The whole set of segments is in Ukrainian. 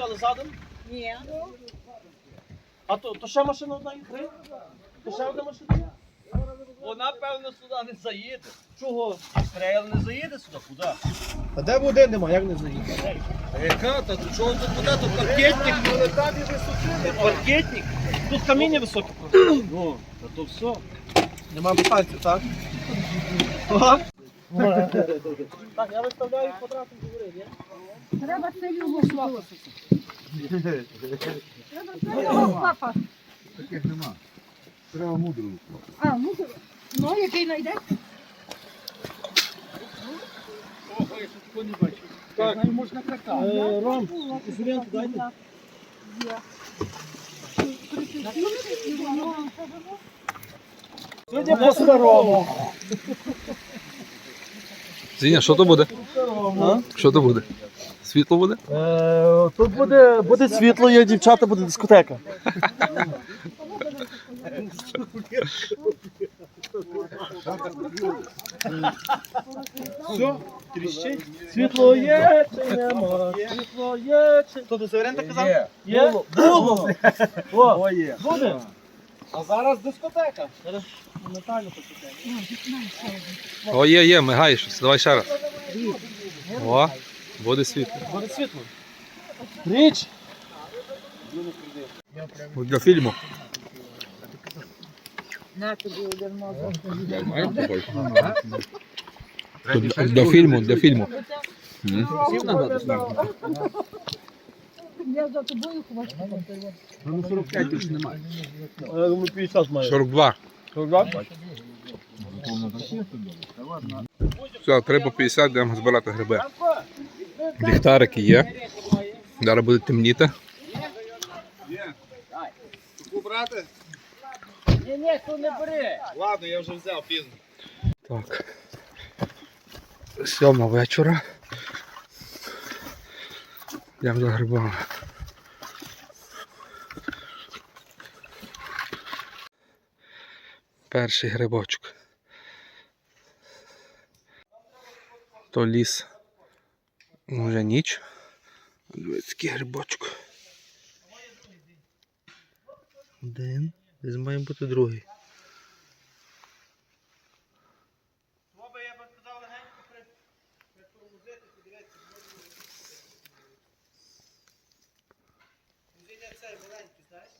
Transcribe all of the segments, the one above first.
Стояли? Задом? Ні. А то, то ще машина одна і три? То ще одна машина? Вона, певно, сюди не заїде. Чого? Трейл не заїде сюди, куди? А де води нема, як не заїхати? А яка? Та тут чого тут куди? Тут паркетник. Але там і висоти Паркетник? Тут каміння високе просто. Ну, та то все. Нема пальців, так? Так, я виставляю квадратом? Треба це його папа. Треба це його папа. Таких нема. Треба мудрого. А, ну, ну який знайде? Так, можна Е, Ром, Жулянку дайте. Сьогодні по-старому. Зіня, що то буде? А? Що то буде? Світло буде? Е, Тут буде, буде світло, є дівчата, буде дискотека. Все, тріщить. Світло є чи нема? Світло є чи... Хто до Северенка казав? Є. Було. О, є. буде. А зараз дискотека. Зараз Наталю. О, є, є, мигає щось. Давай ще раз. О, буде світло. Буде світло. Річ. Для фільму. На тобі. Для фільму, для фільму. Я за тобою хвостик. Ну 45 більше немає. Я думаю, 50 має. 42. 42? Все, треба 50, йдемо збирати гриби. Ліхтарики є. Зараз буде темніти. брати? Ні, ні, хто не бери. Ладно, я вже взяв пізно. Так. Сьома вечора. Йдемо за грибами. Перший грибочок. То ліс. Ну, Вже ніч. Дивіться, який грибочок. Один. Десь має бути другий. Слова я би сказав легенько при... притормозити, подивитися. Музиня цей маленький, знаєш?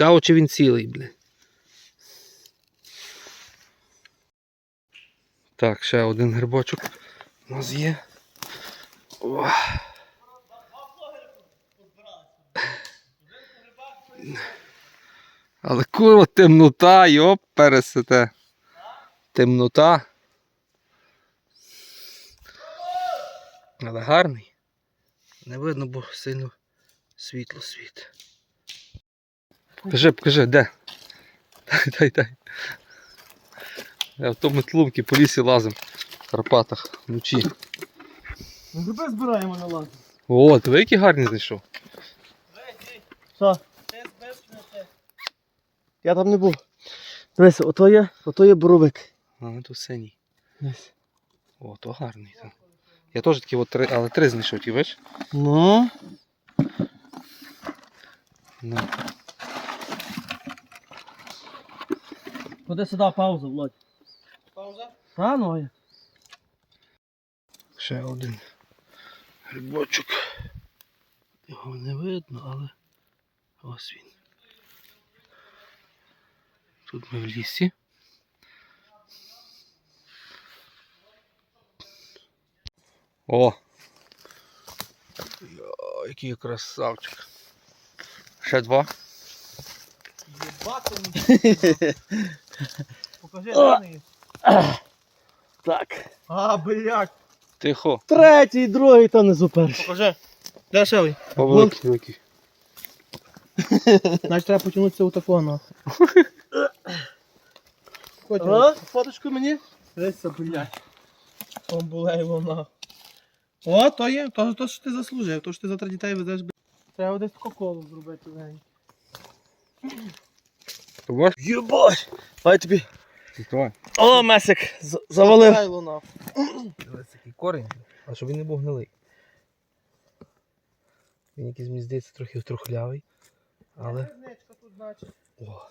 Цікаво, чи він цілий, блін. Так, ще один грибочок у нас є. О. Але курва темнота, йоп, пересете. Темнота. Але гарний. Не видно, бо сильно світло світить. Покажи, покажи, де? Дай, дай, дай. Я в тому тлумки по лісі лазим в Карпатах вночі. Ну, гриби збираємо на лад. О, диви, який гарний знайшов. Що? Я там не був. Дивись, ото є, ото є боровик. А, то синій. Десь. О, то гарний. То. Я теж такі от три, але три знайшов, ті бачиш? Ну. Ну. Ходи сюди, пауза, Володь. Пауза? Та, ну. я. Ще один грибочок. Його не видно, але ось він. Тут ми в лісі. О! О, який красавчик. Ще два. Єбати мені. Покажи, є. Так. А, блядь. Тихо. Третій, другий, та не перший. Покажи. Де шевий? Великий, великий. Значить треба потягнутися у такого. А? Фоточку мені? Дивися, блядь. Бомбулей вона. О, то є, то, то що ти заслужив, то що ти завтра дітей везеш, блядь. Треба десь кока-колу зробити легень. Побач? Єбать! Дай тобі. Давай. О, месик, завалив. Хайло нахуй. Ось такий корінь, а щоб він не був гнилий. Він якийсь, мені здається, трохи трухлявий. Але.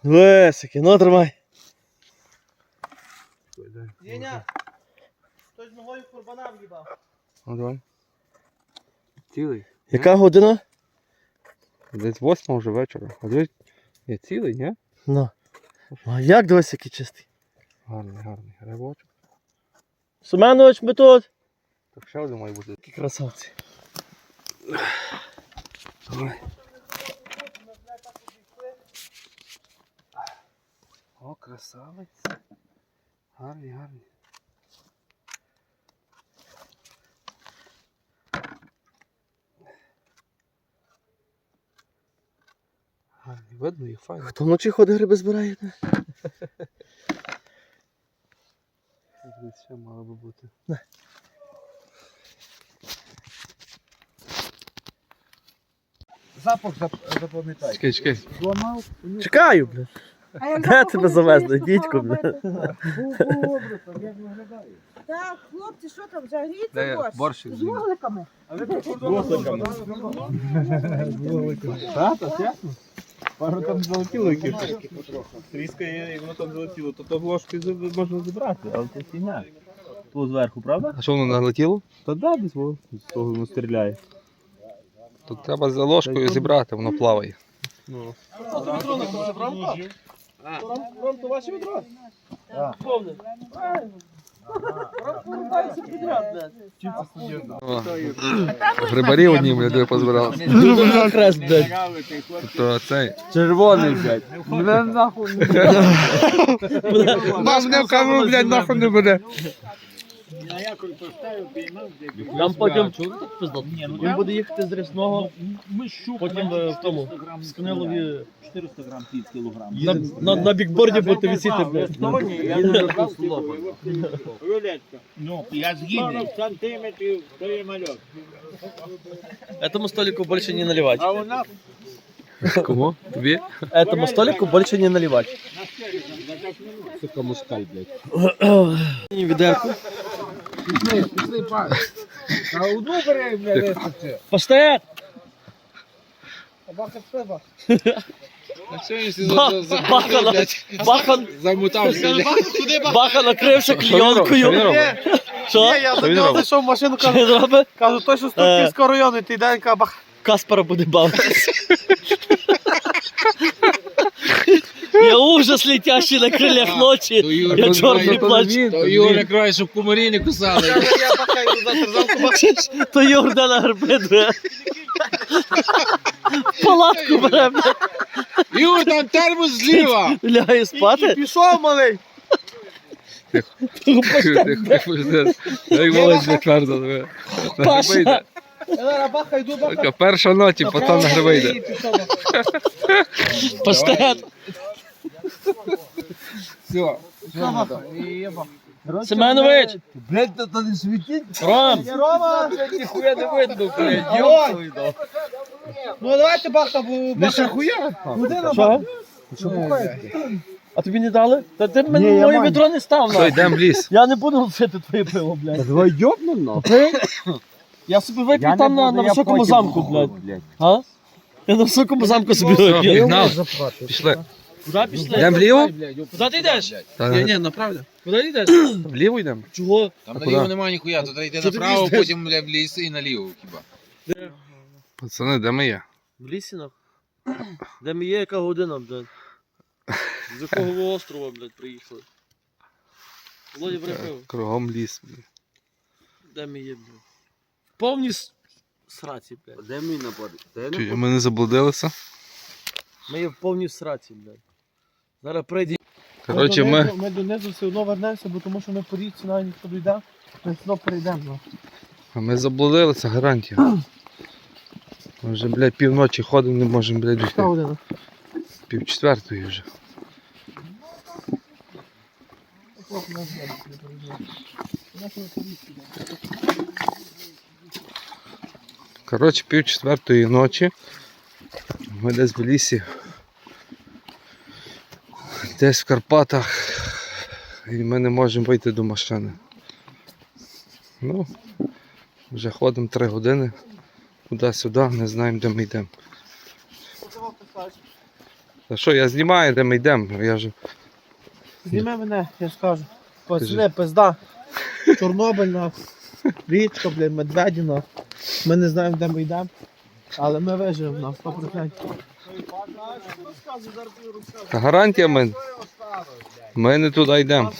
Лесики, ну тримай. Єня, хтось ногою курбана в'їбав. Ну давай. Цілий. Яка година? Десь восьма вже вечора. А дивись, є цілий, ні? Ну. А як дивись, який чистий. Гарний, гарний. Грибочок. Семенович, ми тут. Так ще один має бути. Які красавці. Давай. О, красавець. Гарний, гарний. Гарний, видно їх файно. Хто вночі ходить гриби збирає? Десь мало би бути. Запах зап- запам'ятай. Чекай, чекай. Зламав, Чекаю, блядь. А як Де запаху тебе не завезли, чуєш, то дідько, що робити? був образ, як виглядає. Так, хлопці, що там, загріться Де борщ? борщ З вугликами. Так, так, ясно. Пару там залетіло якісь. Тріскає, і воно там залетіло, то то ложкою можна забрати, але це фігня. Ту зверху, правда? А що воно налетіло? Та да, десь воно з того воно стріляє. Тут треба за ложкою зібрати, воно плаває. Ну. А то відро на кожу, правда? Ром, то ваше відро? Повне. Грибарі одні, блядь, я позбиралися. Хрест, блядь. То цей. Червоний, блядь. Мене нахуй Нас не в камеру, блядь, нахуй не буде. Нам потім він буде їхати з рясного, потім е, в тому, в Скнилові 400 грам під кілограм. на, на, на бікборді будете висіти, блядь. Ну, я згідний. сантиметрів, то є мальок. Этому столику больше не наливать. А вона Кому? Тобі? Этому столику больше не наливать. сука мускаль, блядь. Відерку. Пішли, пішли, пан. А одну бери, блядь, Паштет! Ба- Баха, на- Баха, Замотався, Баха він робить? Що? Я до нього зайшов в машину, Що кажу, він робить? кажу, той, що з Е. Турківського району, ти йде, каже, бах. Каспара буде бавитись. Я ужас летящий на крилях ночі. Я чорний плач. То Юра край, щоб комарі не кусали. Я завтра То Йорда на грибидує. Палатку бере, Юр, там термос зліва. лягає спати. пішов, малий. Паша. перша ночі, пацан на гриби йде. Паштет. Все. Семенович. Блядь, то не світить. Ром. Рома. Ніхуя не видно, блядь. Алло. Ну давайте бахта, бо Не бахта. шахуя? Година Що? Що бухаєте? А тобі не дали? Та ти Ні, мені я моє маю. відро не став. Все, нахуй. йдемо в ліс. Я не буду пити твоє пиво, блядь. Давай йобну, Я собі вип'ю там на, на високому замку, блядь. А? Я на високому замку собі вип'ю. пігнали. Пішли. Куди пішли? Йдемо вліво? Куди ти йдеш? Та, Ні, ні, направду. Куди ти йдеш? Вліво йдемо? Чого? Там А наліво куди? немає ніхуя, Що ти направо, потім бля, в ліс і наліво хіба. Пацани, де ми є? В лісі нахуй. Де ми є, яка година, блядь? З якого ви острова, блядь, приїхали? Володя, бери пиво. Кругом ліс. блін. Де ми є, блядь? Повні с- сраці, блядь. Де мій напад? Де Чуть, Ми не заблудилися. Ми є в повній сраці, блядь. Зараз прийде. Коротше, ми, ми. донизу, ми донизу все одно вернемося, бо тому що ми по річці навіть ніхто дійде, ми все одно перейдемо. ну. А ми заблудилися, гарантія. Ми вже, блядь, півночі ходимо, не можемо, блядь, дійти. година? Пів четвертої вже. Коротше, пів четвертої ночі. Ми десь в лісі. Десь в Карпатах. І ми не можемо вийти до машини. Ну, вже ходимо три години. Туди-сюди, не знаємо, де ми йдемо. Та що, я знімаю, де ми йдемо. Я вже Зніми мене, я скажу. Пацани, пизда. Чорнобиль, нахуй. Річка, блядь, Медведіна. Ми не знаємо, де ми йдемо. Але ми виживемо на 100%. Та гарантія ми. Ми не туди йдемо.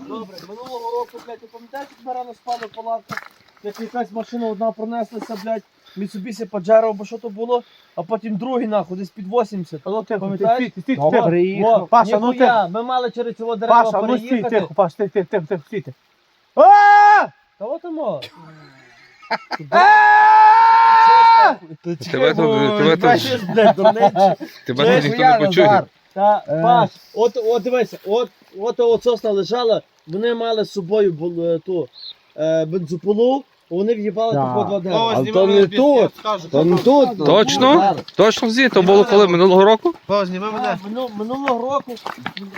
Добре, минулого року, блядь, ти пам'ятаєш, як ми рано спали в палатках? Як якась машина одна пронеслася, блядь, Mitsubishi Pajero, або що то було, а потім другий нахуй, десь під 80. А ну тихо, Пам'ятаєш? ти, ти, ти, ти, ти, Паша, ну ніхуя, тихо. Ми мали через цього дерева Паша, ну стій, переїхати. тихо, Паш, ти, ти, ти, ти, стійте. Та от воно. Тебе тут, тебе тут, тебе тут ніхто не почує. Та, Паш, от, от дивися, от, от, от сосна лежала, вони мали з собою бу- е, ту е, бензопилу, вони в'їбали Да. по два дерева. А то не тут. То не тут. Точно? Точно всі? То було коли минулого року? Зніми мене. Минулого року.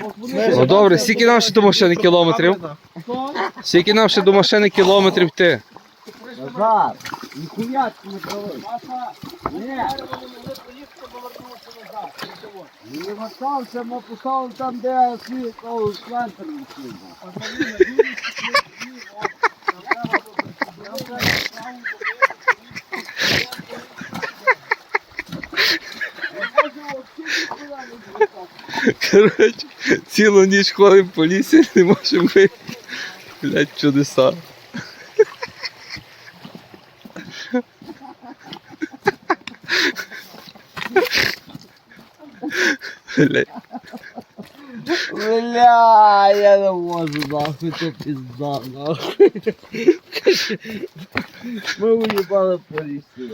от вони- Ну добре, скільки нам ще до машини кілометрів? Хто? Скільки нам ще до машини кілометрів йти? Назар, ніхуя ти не правий. Ні. Не вертався, ми поставили там, де свій центр відсюди. Коротше, цілу ніч ходимо по лісі, не можемо вийти. Блять, чудеса. Бля, я не можу, нахуй, це пізда, нахуй. Ми уїбали по лісі.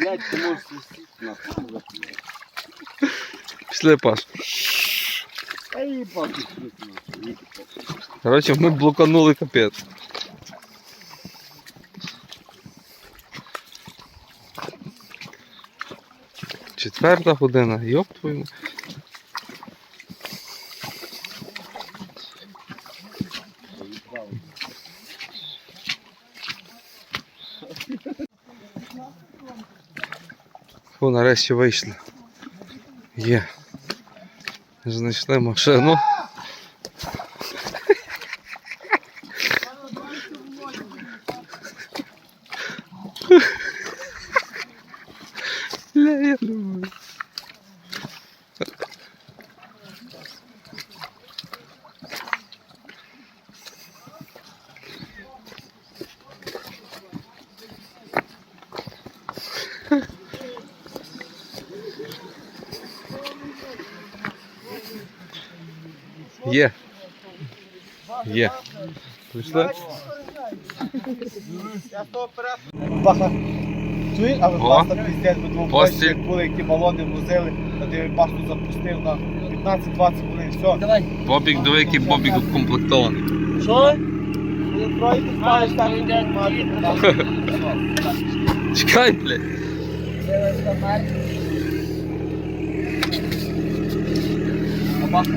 Блять, ти можеш сісти нахуй. Пішли, Паш. Та їбати нахуй. Коротше, ми блоканули капець. Четверта година, йоп твою. Фу, нарешті вийшли. Є. Знайшли машину. Є. Прийшли? Паша, чуєш, а ви паста піздець, бо двох постіль. бачиш, як були, які балони возили, а ти пасту запустив на 15-20 хвилин, все. Давай. Бобік, диви, який Бобік укомплектований. Що? Маєш так, Чекай, блядь. Дорозі.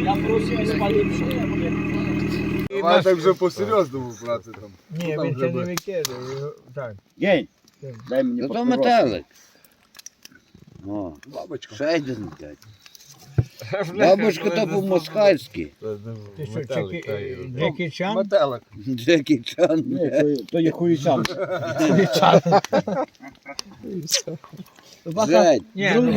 Я просив так вже по-серйозному брати там. Ні, він це не викидає. Так. Гень, дай мені Ну то папірос. метелик. О, Бабочка. ще один, блядь. Бабушка то по-москальськи. Ти що, Джекі- Джекі Чан? Метелик. Джекі Чан. блядь. То є хуїчан. Жень, Ні, ну,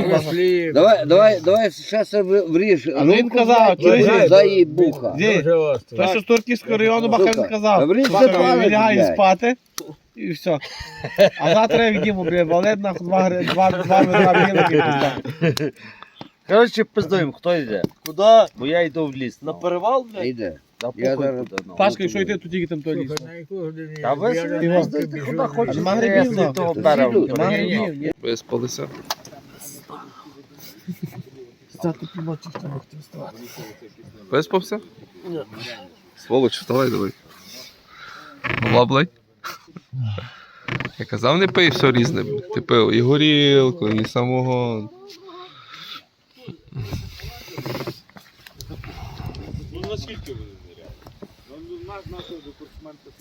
давай, давай, давай зараз вріж. А він руку казав, і чуєш? за її буха. Дуже остро. той, що з Турківського району, баха Сука, він казав. Добрий лягає блядь. спати. І все. А завтра я відіму, блядь, валет на два, гри- два, два ведра білок і. Коротше, пиздуємо, хто йде? Куди? Бо я йду в ліс. На перевал, блядь? Я похуй зараз- куди, ну. Пашка, якщо йти, то тільки там той ліс. Та ви собі пиздуйте, куди хочете. Нема вулицю. грибів, Я ну. того Та беру. зійду. Нема грибів, ні. Виспалися. Стати півночі, хто не хотів вставати. Виспався? Ні. Сволоч, вставай давай. Лаблай. Я казав, не пий все різне. Ти пив і горілку, і самогон. Ну наскільки ви заряд? Ну, наш нашого до курсмента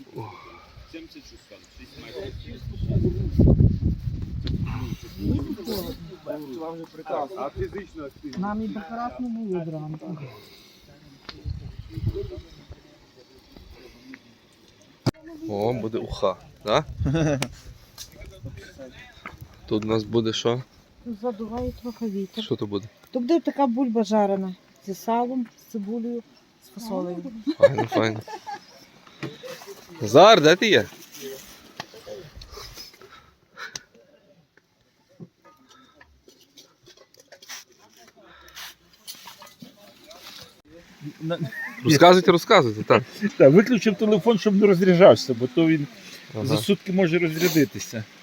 76 там, 6 метрів. А фізично активно. Нам і прекрасно було зранку. О, буде уха. Да? Тут у нас буде що? Задуває трохи вітер. Що то буде? То буде така бульба жарена зі салом, з цибулею, з фасолею. Файно, файно. Зар, де ти є? Розказуйте, розказуйте, так. Так, виключив телефон, щоб не розряджався, бо то він Ага. за сутки може розрядитися.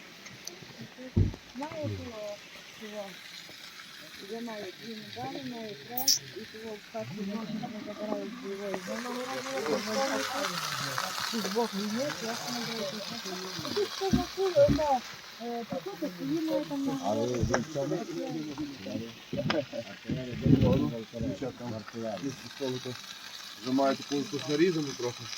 Я маю дві медалі, маю хрест, і того в хаті можна забирали з бойової зони. З Бог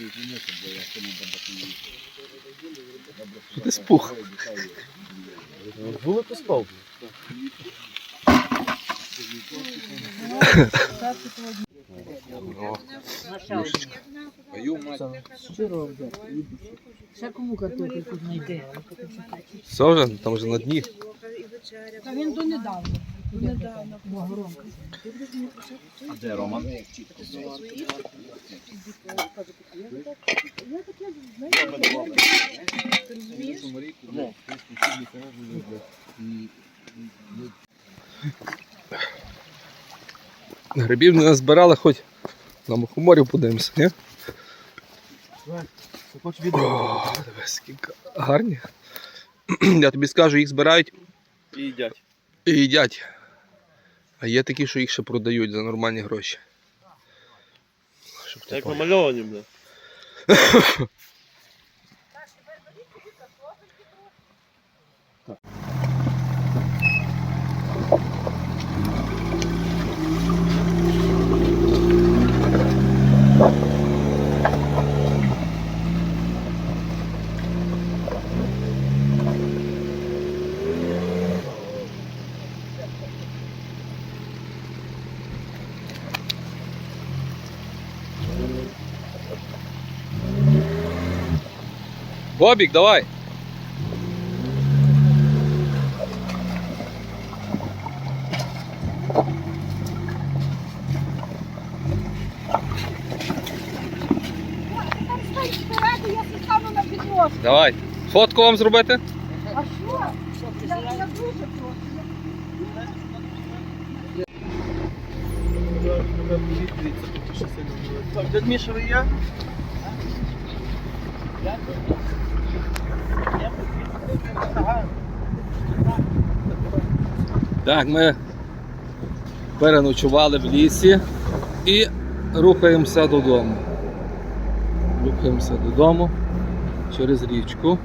війни, я закули, да, таке стоїмо там на Вже має таку якусь нарізану трохи. Що ти спух? Були то спав. Ще кому? Все вже, там вже на дні. Та він донедавна. Богоронка. А де Роман? Грибів не назбирали, хоч на мухоморів подивимося, ні? Хоч відео. О, дивись, скільки гарні. Я тобі скажу, їх збирають І їдять. і їдять. А є такі, що їх ще продають за нормальні гроші. Щоб ти Як поняв. намальовані, бля. Бобік, давай! Я. Давай. Фотку вам зробити? А що? Я, я дуже прошу. Дед Міша, ви є? Так, ми переночували в лісі і рухаємося додому. Рухаємося додому через річку.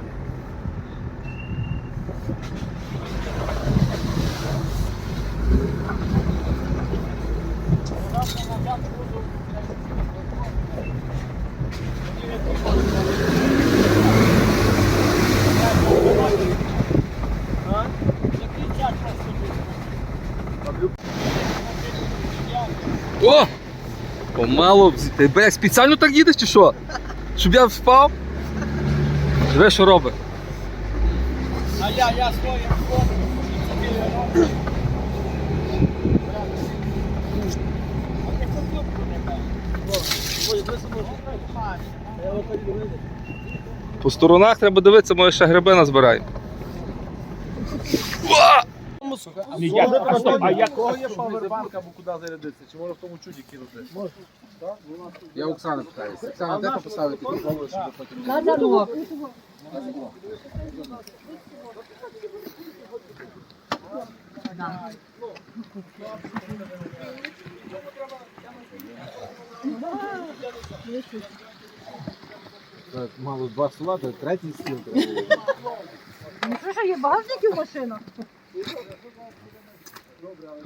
Thank you. О! Помало. Ти бля, спеціально так їдеш чи що? Щоб я впав? Диви, що робить. А я, я своїм По сторонах треба дивитися, може ще гриби назбираємо. А якого є павербанк або куди зарядитися? Чи може в тому чуді кинути? Я Оксана питаюся. Оксана, де поставити підкову, щоб потім... Так, Мало два стола, то третій стіл треба. Ну що ж, є багажники в машинах? Добре, але